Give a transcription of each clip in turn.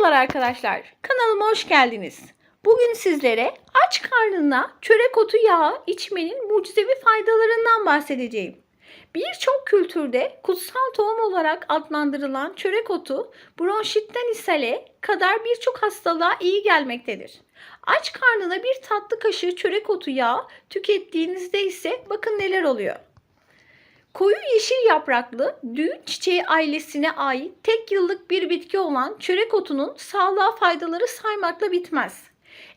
Merhabalar arkadaşlar. Kanalıma hoş geldiniz. Bugün sizlere aç karnına çörek otu yağı içmenin mucizevi faydalarından bahsedeceğim. Birçok kültürde kutsal tohum olarak adlandırılan çörek otu bronşitten ishale kadar birçok hastalığa iyi gelmektedir. Aç karnına bir tatlı kaşığı çörek otu yağı tükettiğinizde ise bakın neler oluyor. Koyu yeşil yapraklı düğün çiçeği ailesine ait tek yıllık bir bitki olan çörek otunun sağlığa faydaları saymakla bitmez.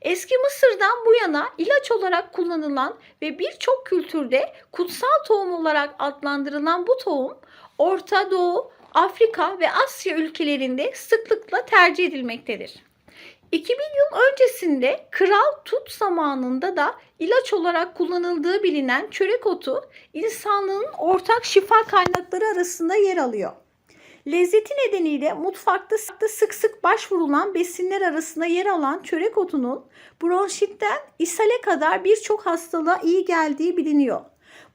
Eski Mısır'dan bu yana ilaç olarak kullanılan ve birçok kültürde kutsal tohum olarak adlandırılan bu tohum Orta Doğu, Afrika ve Asya ülkelerinde sıklıkla tercih edilmektedir. 2000 yıl öncesinde Kral Tut zamanında da ilaç olarak kullanıldığı bilinen çörek otu insanlığın ortak şifa kaynakları arasında yer alıyor. Lezzeti nedeniyle mutfakta sık sık başvurulan besinler arasında yer alan çörek otunun bronşitten ishale kadar birçok hastalığa iyi geldiği biliniyor.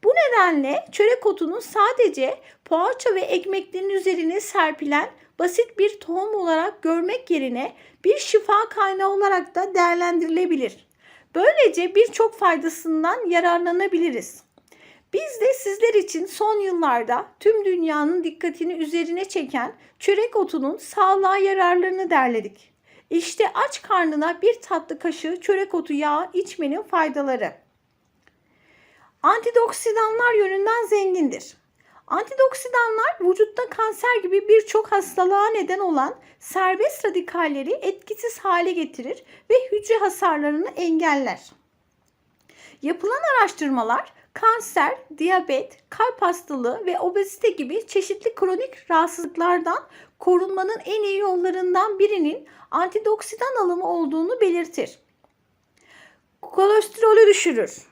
Bu nedenle çörek otunun sadece poğaça ve ekmeklerin üzerine serpilen basit bir tohum olarak görmek yerine bir şifa kaynağı olarak da değerlendirilebilir. Böylece birçok faydasından yararlanabiliriz. Biz de sizler için son yıllarda tüm dünyanın dikkatini üzerine çeken çörek otunun sağlığa yararlarını derledik. İşte aç karnına bir tatlı kaşığı çörek otu yağı içmenin faydaları. Antioksidanlar yönünden zengindir. Antioksidanlar vücutta kanser gibi birçok hastalığa neden olan serbest radikalleri etkisiz hale getirir ve hücre hasarlarını engeller. Yapılan araştırmalar kanser, diyabet, kalp hastalığı ve obezite gibi çeşitli kronik rahatsızlıklardan korunmanın en iyi yollarından birinin antioksidan alımı olduğunu belirtir. Kolesterolü düşürür.